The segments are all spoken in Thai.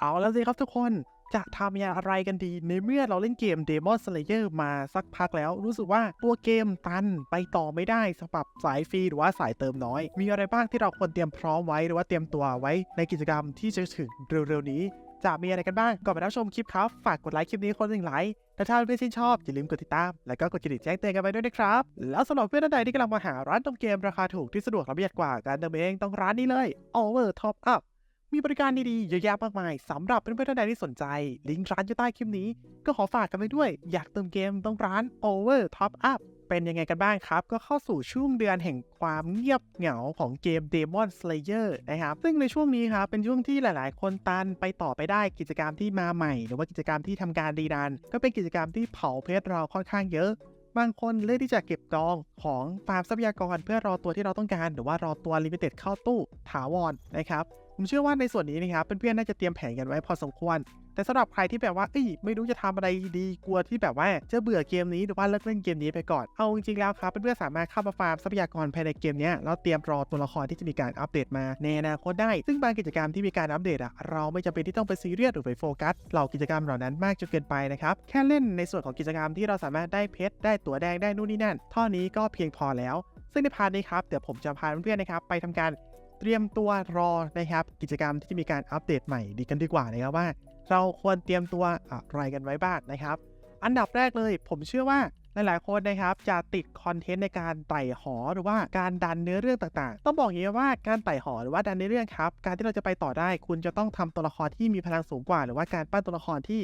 เอาแล้วสิครับทุกคนจะทำอย่างไรกันดีในเมื่อเราเล่นเกม Demon Slayer มาสักพักแล้ว รู้สึกว่าตัวเกมตันไปต่อไม่ได้สำหรับสายฟรีหรือว่าสายเติมน้อย มีอะไรบ้างที่เราควรเตรียมพร้อมไว้หรือว่าเตรียมตัวไว้ในกิจกรรมที่จะถึงเร็วๆนี้ จะมีอะไรกันบ้าง ก่อนไปรับชมคลิปครับ ฝากกดไลค์คลิปนี้คนหนึ่งไลค์และถ้าเพื่อนชื่นชอบอย่าลืมกดติดตาม แล้วก็กดกระดิ่งแจ้งเตือนกันไปด้วยนะครับ แล้วสำหรับเพื่อนท่านใดที่กำลังมาหาร้านเติมเกมราคาถูกที่สะดวกและประหยัดกว่าการเติมเองต้องร้านนี้เลย Over Top Up มีบริการดีๆ เยอะแยะมากมายสำหรับเพื่อนๆท่านใดที่สนใจ ลิงก์ร้านอยู่ใต้คลิปนี้ ก็ขอฝากกันไว้ด้วย อยากเติมเกมต้องร้าน Over Top Up เป็นยังไงกันบ้างครับ ก็เข้าสู่ช่วงเดือนแห่งความเงียบเหงาของเกม Demon Slayer นะครับ ซึ่งในช่วงนี้ครับ เป็นช่วงที่หลายๆ คนตันไปต่อไปได้กิจกรรมที่มาใหม่ หรือว่ากิจกรรมที่ทำการดีดัน ก็เป็นกิจกรรมที่เผาเพชรเราค่อนข้างเยอะบางคนเลือกที่จะเก็บดองของฟาร์มทรัพยากรเพื่อรอตัวที่เราต้องการ หรือว่ารอตัวลิมิเต็ดเข้าตู้ถาวรนะครับ ผมเชื่อว่าในส่วนนี้นะครับเพื่อนๆน่าจะเตรียมแผนกันไว้พอสมควร แต่สำหรับใครที่แบบว่าเอ้ยไม่รู้จะทำอะไรดีกลัวที่แบบว่าจะเบื่อเกมนี้หรือว่าเลิกเล่นเกมนี้ไปก่อนเอาจริงๆแล้วครับเพื่อนๆสามารถเข้ามาฟาร์มทรัพยากรภายในเกมนี้แล้วเตรียมรอตัวละครที่จะมีการอัปเดตมาในอนาคตได้ ซึ่งบางกิจกรรมที่มีการอัปเดตอะเราไม่จำเป็นที่ต้องไปซีเรียสหรือไปโฟกัสเหล่ากิจกรรมเหล่านั้นมากจนเกินไปนะครับแค่เล่นในส่วนของกิจกรรมที่เราสามารถได้เพชรได้ตั๋วแดงได้นู่นนี่นั่นเท่านี้ก็เพียงพอแล้ว ซึ่งในพาร์ทนี้ครับเดี๋ยวผมจะพาเพื่อนๆนะครับไปทำการ เตรียมตัวรอนะครับ กิจกรรมที่จะมีการอัปเดตใหม่ดีกันดีกว่านะครับว่า เราควรเตรียมตัวอะไรกันไว้บ้างนะครับ อันดับแรกเลย ผมเชื่อว่าหลายๆคนนะครับจะติดคอนเทนต์ในการไต่หอหรือว่าการดันเนื้อเรื่องต่างๆ ต้องบอกอย่างนี้ว่าการไต่หอหรือว่าดันเนื้อเรื่องครับการที่เราจะไปต่อได้ คุณจะต้องทำตัวละครที่มีพลังสูงกว่า หรือว่าการปั้นตัวละครที่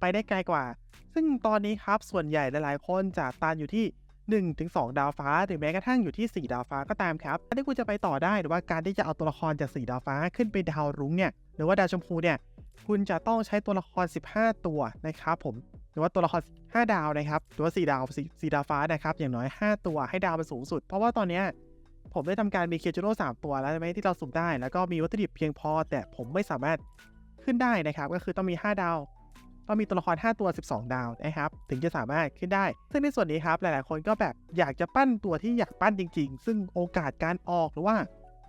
ไปได้ไกลกว่า ซึ่งตอนนี้ครับส่วนใหญ่หลายๆ คนจะตันอยู่ที่ 1-2 ดาวฟ้า หรือแม้กระทั่งอยู่ที่ 4 ดาวฟ้าก็ตามครับการที่คุณจะไปต่อได้หรือว่าการที่จะเอาตัวละครจาก 4 ดาวฟ้าขึ้นไปดาวรุ้งเนี่ยหรือว่าดาวชมพูเนี่ยคุณจะต้องใช้ตัวละคร 15 ตัวนะครับผมหรือว่าตัวละคร 5 ดาวนะครับหรือว่า 4 ดาว 4, 4ดาวฟ้านะครับอย่างน้อย 5 ตัวให้ดาวมันสูงสุด เพราะว่าตอนเนี้ยผมได้ทำการมีเคจูโร่3ตัวแล้วใช่ไหมที่เราสุ่มได้ แล้วก็มีวัตถุดิบเพียงพอ แต่ผมไม่สามารถขึ้นได้นะครับ ก็คือต้องมี 5 ดาว ต้องมีตัวละคร 5 ตัว 12 ดาวนะครับ ถึงจะสามารถขึ้นได้ ซึ่งในส่วนนี้ครับ หลายๆ คนก็แบบอยากจะปั้นตัวที่อยากปั้นจริง ๆ ซึ่งโอกาสการออกหรือว่า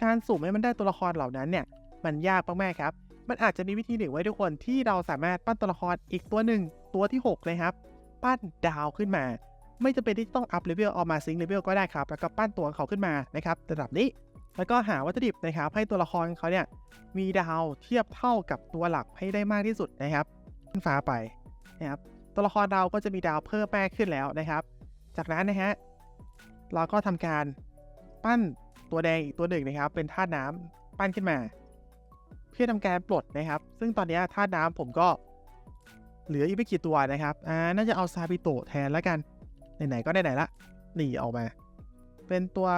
การสุ่มให้มันได้ตัวละครเหล่านั้นเนี่ย มันยากมากๆครับ มันอาจจะมีวิธีหนึ่งไว้ทุกคนที่เราสามารถปั้นตัวละครอีกตัวหนึ่งตัวที่6เลยครับ ปั้นดาวขึ้นมา ไม่จำเป็นที่ต้องอัพเลเวลเอามาซิงเลเวลก็ได้ครับ แล้วก็ปั้นตัวเขาขึ้นมานะครับระดับนี้แล้วก็หาวัตถุดิบนะครับให้ตัวละครเขาเนี่ยมีดาวเทียบเท่ากับตัวหลักให้ได้มากที่สุดนะครับ ขึ้นฟ้าไปนะครับตัวละครเราก็จะมีดาวเพิ่มแม่ขึ้นแล้วนะครับ จากนั้นนะฮะเราก็ทำการปั้นตัวแดงอีกตัวหนึ่งนะครับ เป็นธาตุน้ำปั้นขึ้นมา เพื่อทำการปลดนะครับ ซึ่งตอนนี้ธาตุน้ำผมก็เหลืออีกไม่กี่ตัวนะครับอ่าน่าจะเอาซาบิโตแทนแล้วกันไหนๆก็ได้ไหนละนี่ออกมา เป็นตัว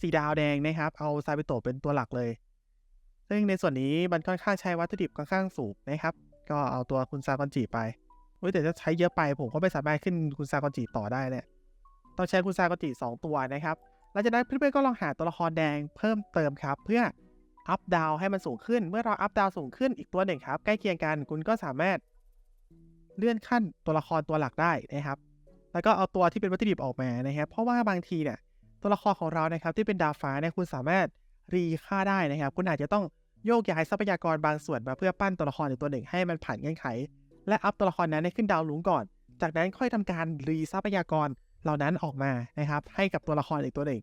สีดาวแดงนะครับ เอาซาบิโตเป็นตัวหลักเลย ซึ่งในส่วนนี้มันค่อนข้างใช้วัตถุดิบค่อนข้างสูงนะครับ ก็เอาตัวคุณซากอนจิไปเฮ้ยแต่ถ้าใช้เยอะไปผมก็ไม่สามารถขึ้นคุณซากอนจิต่อได้เนี่ยต้องใช้คุณซากอนจิ2ตัวนะครับหลังจากนั้นเพื่อนๆก็ลองหาตัวละครแดงเพิ่มเติมครับ เพื่ออัพดาวให้มันสูงขึ้น เมื่อเราอัพดาวสูงขึ้นอีกตัวหนึ่งครับ ใกล้เคียงกันคุณก็สามารถเลื่อนขั้นตัวละครตัวหลักได้นะครับ แล้วก็เอาตัวที่เป็นวัตถุดิบออกมานะครับ เพราะว่าบางทีเนี่ยตัวละครของเรานะครับที่เป็นดาวฟ้าเนี่ยคุณสามารถรีค่าได้นะครับ คุณอาจจะต้อง โยกย้ายทรัพยากรบางส่วนมาเพื่อปั้นตัวละครอีกตัวหนึ่งให้มันผ่านเงื่อนไข และอัพตัวละครนั้นให้ขึ้นดาวลุงก่อน จากนั้นค่อยทำการรีทรัพยากรเหล่านั้นออกมานะครับให้กับตัวละครอีกตัวหนึ่ง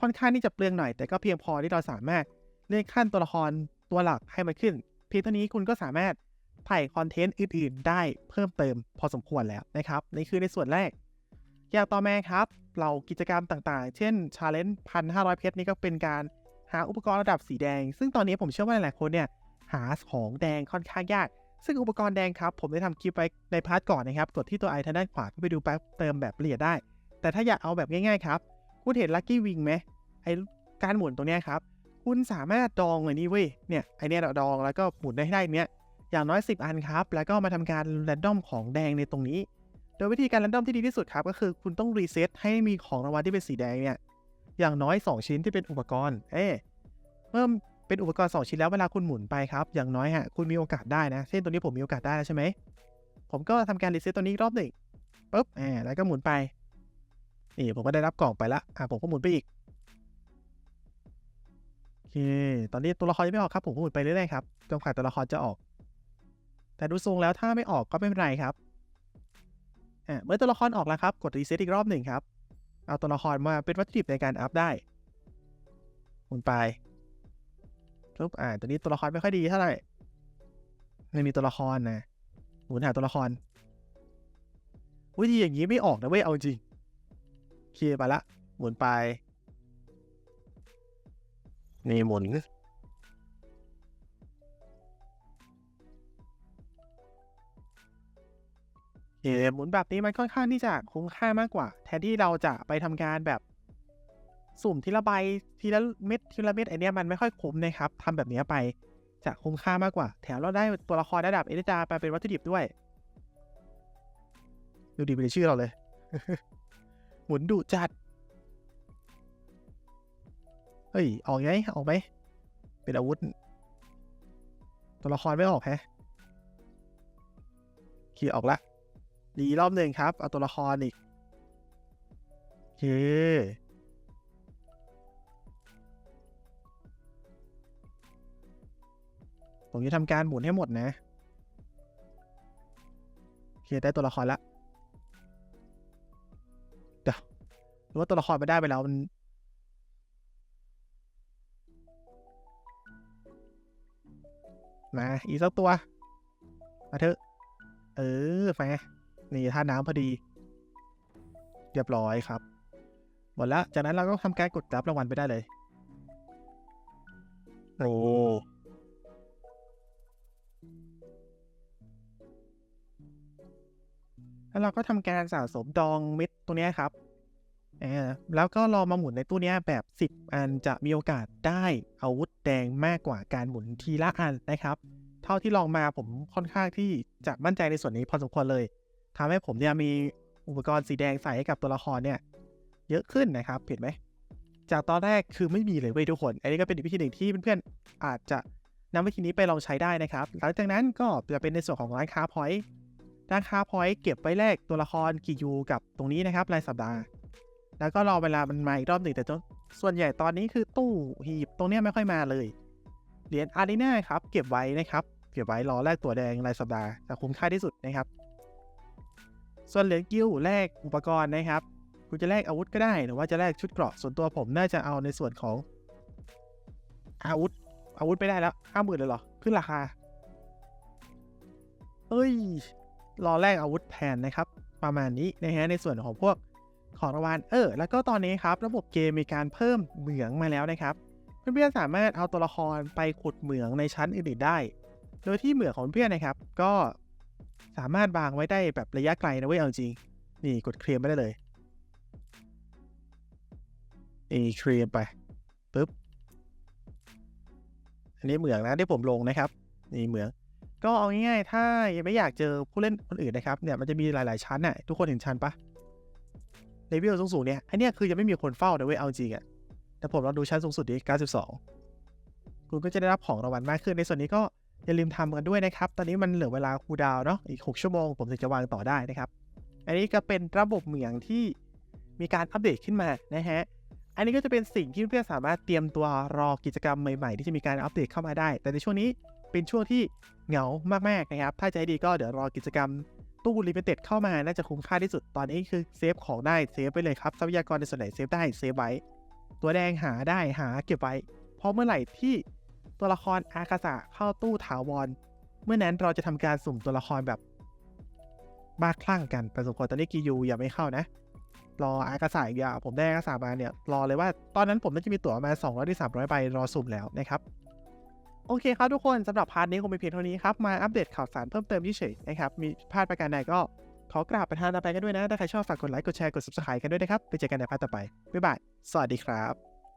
ค่อนข้างที่จะเปลืองหน่อยแต่ก็เพียงพอที่เราสามารถเลื่อนขั้นตัวละครตัวหลักให้มันขึ้น เพียงเท่านี้คุณก็สามารถถ่ายคอนเทนต์อื่น ๆ ได้เพิ่มเติมพอสมควรแล้วนะครับนี่คือในส่วนแรก อย่างต่อมาครับ เรากิจกรรมต่างๆ เช่นชาเลนจ์พันห้าร้อยเพชรนี่ก็เป็นการ หาอุปกรณ์ระดับสีแดง ซึ่งตอนนี้ผมเชื่อว่าหลายๆคนเนี่ยหาของแดงค่อนข้างยาก ซึ่งอุปกรณ์แดงครับ ผมได้ทำคลิปไว้ในพาร์ทก่อนนะครับ กดที่ตัวไอทางด้านขวาเพื่อไปดูแป๊บเติมแบบละเอียดได้ แต่ถ้าอยากเอาแบบง่ายๆครับ คุณเห็นลัคกี้วิงไหมไอการหมุนตรงนี้ครับ คุณสามารถดองเลยนี่เว้ย เนี่ยไอเนี้ยเราดองแล้วก็หมุนได้ให้ได้เนี้ยอย่างน้อย 10 อันครับ แล้วก็มาทำการแรนดอมของแดงในตรงนี้ โดยวิธีการแรนดอมที่ดีที่สุดครับ ก็คือคุณต้องรีเซ็ตให้มีของรางวัลที่เป็นสีแดงเนี่ยอย่างน้อย 2 ชิ้นที่เป็นอุปกรณ์ เอ๊ เพิ่มเป็นอุปกรณ์ 2 ชิ้นแล้วเวลาคุณหมุนไปครับ อย่างน้อยฮะคุณมีโอกาสได้นะเช่นตัวนี้ผมมีโอกาสได้แล้วใช่ไหม ผมก็ทำการรีเซ็ตตัวนี้อีกรอบหนึ่งปุ๊บอ่าแล้วก็หมุนไปนี่ผมก็ได้รับกล่องไปละอ่าผมก็หมุนไปอีกโอเคตอนนี้ตัวละครยังไม่ออกครับ ผมก็หมุนไปเรื่อยๆครับจนกว่าตัวละครจะออก แต่ดูทรงแล้วถ้าไม่ออกก็ไม่เป็นไรครับอ่าเมื่อตัวละครออกแล้วครับ กดรีเซ็ตอีกรอบหนึ่งครับเอาตัวละครมาเป็นวัตถุดิบในการอัพได้หมุนไป ปุ๊บอ่าตัวนี้ตัวละครไม่ค่อยดีเท่าไหร่ไม่มีตัวละครนะหมุนหาตัวละครวิธีอย่างนี้ไม่ออกนะเว้ยเอาจริงเคลียร์ไปละหมุนไปนี่หมุนเอหมุนแบบนี้มันค่อนข้างที่จะคุ้มค่ามากกว่า แทนที่เราจะไปทำการแบบ สุ่มทีละใบทีละเม็ดทีละเม็ดไอเนี้ยมันไม่ค่อยคุ้มนะครับทำแบบนี้ไปจะคุ้มค่ามากกว่า แถมเราได้ตัวละครระดับเอเดจาไปเป็นวัตถุดิบด้วย ดูดีไปในชื่อเราเลย หมุนดุจัด เฮ้ย ออกไงออกไหม เป็นอาวุธ ตัวละครไม่ออกแฮะขี่ออกละดีรอบหนึ่งครับ เอาตัวละครอีกโอเค ตรงนี้ทำการหมุนให้หมดนะโอเคได้ตัวละครละเดี๋ยวหรือว่าตัวละครไม่ได้ไปแล้วมันมาอีกสักตัว มาเถอะ เออไปนี่ท่าน้ำพอดี เรียบร้อยครับ หมดแล้ว จากนั้นเราก็ทำการกดรับรางวัลไปได้เลย โอ้ แล้วเราก็ทำการสะสมดองเม็ดตัวนี้ครับอแล้วก็รอมาหมุนในตู้นี้แบบ 10 อันจะมีโอกาสได้อาวุธแดงมากกว่าการหมุนทีละอันนะครับ เท่าที่ลองมาผมค่อนข้างที่จะมั่นใจในส่วนนี้พอสมควรเลยทำให้ผมเนี่ยมีอุปกรณ์สีแดงใส่ให้กับตัวละครเนี่ย เยอะขึ้นนะครับเห็นไหม จากตอนแรกคือไม่มีเลยเว้ยทุกคน อันนี้ก็เป็นอีกวิธีหนึ่งที่เพื่อนๆอาจจะนำวิธีนี้ไปลองใช้ได้นะครับ หลังจากนั้นก็จะเป็นในส่วนของร้านค้าพอยต์ ราคาพอยต์เก็บไว้แลกตัวละครกิยูกับตรงนี้นะครับรายสัปดาห์ แล้วก็รอเวลามันมาอีกรอบหนึ่งแต่ส่วนใหญ่ตอนนี้คือตู้หีบตรงนี้ไม่ค่อยมาเลยเหรียญอารีนาครับเก็บไว้นะครับเก็บไว้รอแลกตัวแดงรายสัปดาห์จะคุ้มค่าที่สุดนะครับ ส่วนเหรียญกิ้วแลกอุปกรณ์นะครับคุณจะแลกอาวุธก็ได้หรือว่าจะแลกชุดเกราะส่วนตัวผมน่าจะเอาในส่วนของ อาวุธ อาวุธไม่ได้แล้วห้าหมื่นเลยเหรอขึ้นราคาเอ้ย รอแลกอาวุธแทนนะครับ ประมาณนี้นะฮะในส่วนของพวกของรางวัลเออ แล้วก็ตอนนี้ครับ ระบบเกมมีการเพิ่มเหมืองมาแล้วนะครับ เพื่อนๆสามารถเอาตัวละครไปขุดเหมืองในชั้นอื่นๆได้ โดยที่เหมืองของเพื่อนนะครับ ก็สามารถวางไว้ได้แบบระยะไกลนะเว้ยเอาจริง นี่กดเคลมไม่ไปได้เลยนี่เคลมไปปุ๊บอันนี้เหมืองนะที่ผมลงนะครับ นี่เหมือง ก็เอาง่ายๆ ถ้ายังไม่อยากเจอผู้เล่นคนอื่นนะครับ เนี่ย มันจะมีหลาย ๆ ชั้นน่ะ ทุกคนเห็นชั้นปะเลเวลสูงๆ เนี่ย อันเนี้ยคือยังไม่มีคนเฝ้านะเว้ย เอาจริงอะแต่ผมลองดูชั้นสูงสุดดิ92 คุณก็จะได้รับของรางวัลมากขึ้น ในส่วนนี้ก็อย่าลืมทำกันด้วยนะครับ ตอนนี้มันเหลือเวลาคูดาวเนาะ อีก 6 ชั่วโมง ผมถึงจะวางต่อได้นะครับ อันนี้ก็เป็นระบบเหมืองที่มีการอัปเดตขึ้นมานะฮะ อันนี้ก็จะเป็นสิ่งที่เพื่อนสามารถเตรียมตัวรอกิจกรรมใหม่ ๆ ที่จะมีการอัปเดตเข้ามาได้ แต่ในช่วงนี้ เป็นช่วงที่เหงามากๆนะครับ ถ้าใจะให้ดีก็เดี๋ยวรอกิจกรรมตู้ลิมิเต็ดเข้ามา น่าจะคุ้มค่าที่สุดตอนนี้คือเซฟของได้เซฟไปเลยครับทรัพยากรในส่วนไหนเซฟได้เซฟไว้ ตัวแดงหาได้หาเก็บไว้เพราะเมื่อไหร่ที่ตัวละครอากาสะเข้าตู้ถาวร เมื่อนั้นเราจะทำการสุ่มตัวละครแบบบ้าคลั่งกันแต่สมควรตอนนี้กิยูยังไม่เข้านะ รออากาศอีกอย่างผมได้อากาศมาเนี่ยรอเลยว่าตอนนั้นผมน่าจะมีตั๋วมา200-300ใบรอสุ่มแล้วนะครับ โอเคครับทุกคนสำหรับพาร์ทนี้คงเป็นเพียงเท่านี้ครับ มาอัปเดตข่าวสารเพิ่มเติมเฉยๆนะครับ มีพลาดประการใดก็ขอกราบประธานต่อไปกันด้วยนะ ถ้าใครชอบฝากกดไลค์ กดแชร์ กด subscribe กันด้วยนะครับ ไปเจอกันในพาร์ทต่อไป บ๊ายบาย สวัสดีครับ